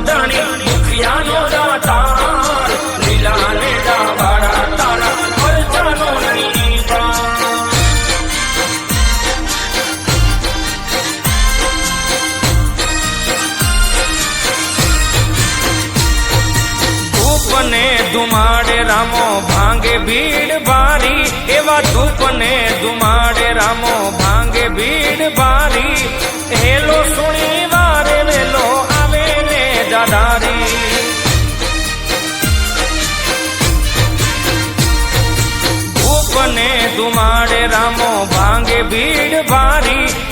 ધણી દુખિયાનો દાતાર લીલા લેડા વાળા તારા ખર્ચાનો નહીં ધૂપને ધુમાડે રામો ભાંગે ભીડ ભારી એવા ધૂપને ધુમાડે રામો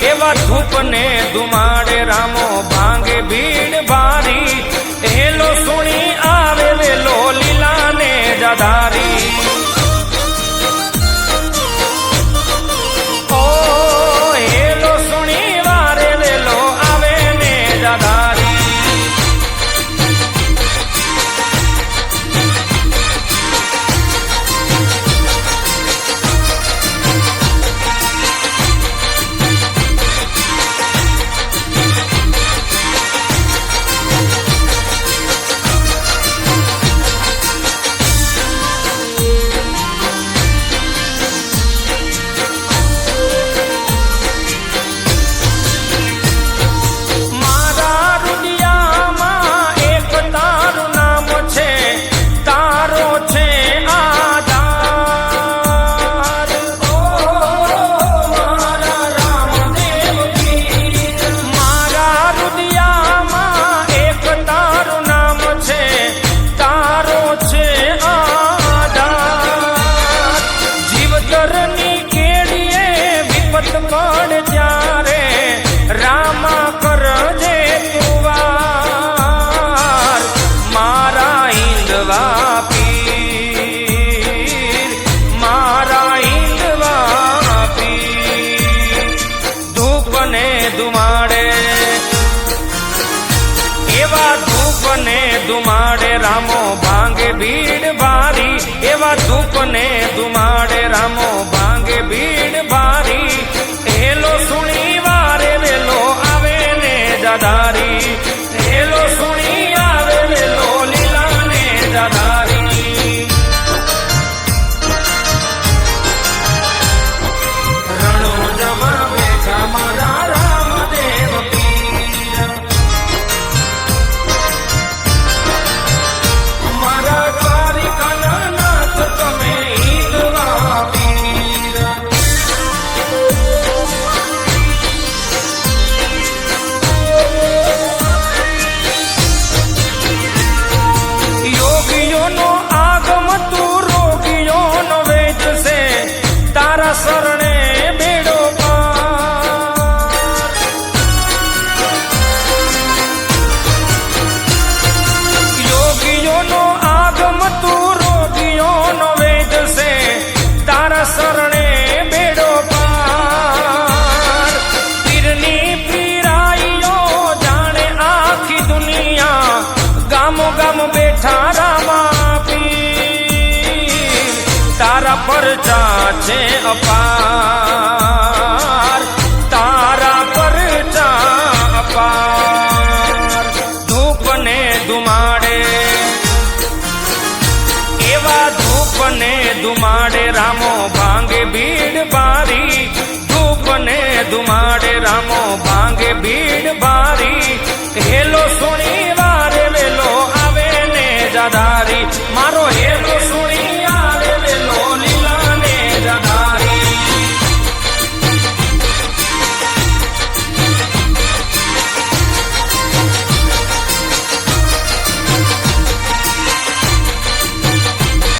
એવા ધૂપને ધુમાડે રામો ભાંગે ભીડ. ધુમાડે. એવા ધૂપને ધુમાડે રામો ભાંગે ભીડ ભારી. એવા ધૂપને ધુમાડે રામો ભાંગે ભીડ ભારી. હેલો સુણી વારે વેલો આવે ને દાદારી તારા શરણે બેડો આગમ તું રોગીઓનો વેદ છે તારા શરણે બેડો પાર. પીરની દુનિયા ગામો ગામ બેઠા રામા છે અપાર. તારા પર અપાર. ધૂપને ધુમાડે. એવા ધૂપને ધુમાડે રામો ભાંગે ભીડ ભારી ધૂપને ધુમાડે રામો ભાંગે ભીડ